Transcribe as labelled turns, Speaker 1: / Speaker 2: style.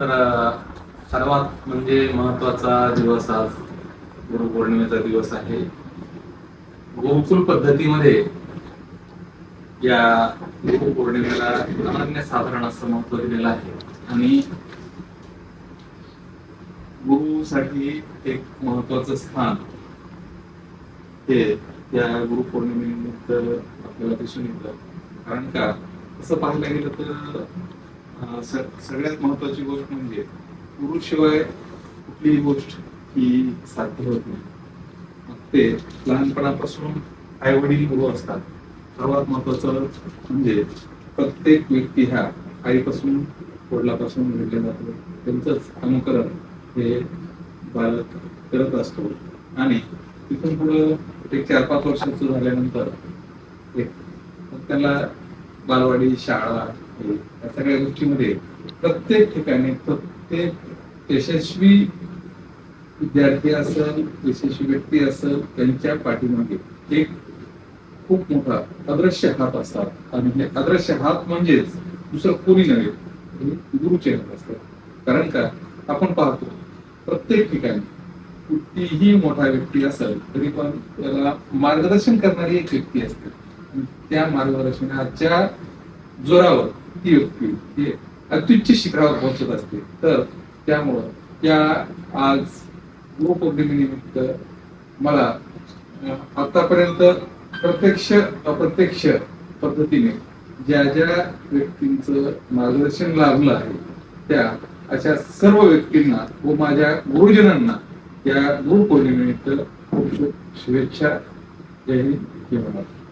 Speaker 1: तर सर्वात म्हणजे महत्त्वाचा दिवस आज गुरुपौर्णिमेचा दिवस आहे. गोकुल पद्धतीमध्ये या गुरुपौर्णिमेला अनन्य साधारण असं महत्त्व दिलेलं आहे. आणि गुरुसाठी एक महत्वाचं स्थान हे या गुरुपौर्णिमेनिमित्त आपल्याला दिसून येतं. कारण का? असं पाहायला गेलं तर सगळ्यात महत्वाची गोष्ट म्हणजे पुरुष शिवाय कुठलीही गोष्ट ही साध्य होत नाही. मग ते लहानपणापासून आई वडील गुरु असतात. सर्वात महत्वाचं म्हणजे प्रत्येक व्यक्ती ह्या आईपासून वडिलापासून घडले जातो. त्यांचंच अनुकरण हे बालक करत असतो. आणि तिथून पुढं एक चार पाच वर्षाचं झाल्यानंतर एक मग त्याला बालवाडी शाळा या सगळ्या गोष्टीमध्ये प्रत्येक ठिकाणी प्रत्येक यशस्वी विद्यार्थी असेल यशस्वी व्यक्ती असेल त्यांच्या पाठीमागे एक खूप मोठा अदृश्य हात असतात. आणि हे अदृश्य हात म्हणजेच दुसरं कोणी नव्हे हे गुरुचे हात असतात. कारण का? आपण पाहतो प्रत्येक ठिकाणी कुठलीही मोठा व्यक्ती असेल तरी पण त्याला मार्गदर्शन करणारी एक व्यक्ती असते. त्या मार्गदर्शनाच्या जोरावर ती व्यक्ती ही अत्युच्च शिखरावर पोहोचत असते. तर त्यामुळं त्या आज गुरुपौर्णिमेनिमित्त मला आतापर्यंत प्रत्यक्ष अप्रत्यक्ष पद्धतीने ज्या ज्या व्यक्तींचं मार्गदर्शन लाभलं आहे त्या अशा सर्व व्यक्तींना व माझ्या गुरुजनांना या गुरुपौर्णिमेनिमित्त खूप खूप शुभेच्छा. जय हिंद जय महाराष्ट्र.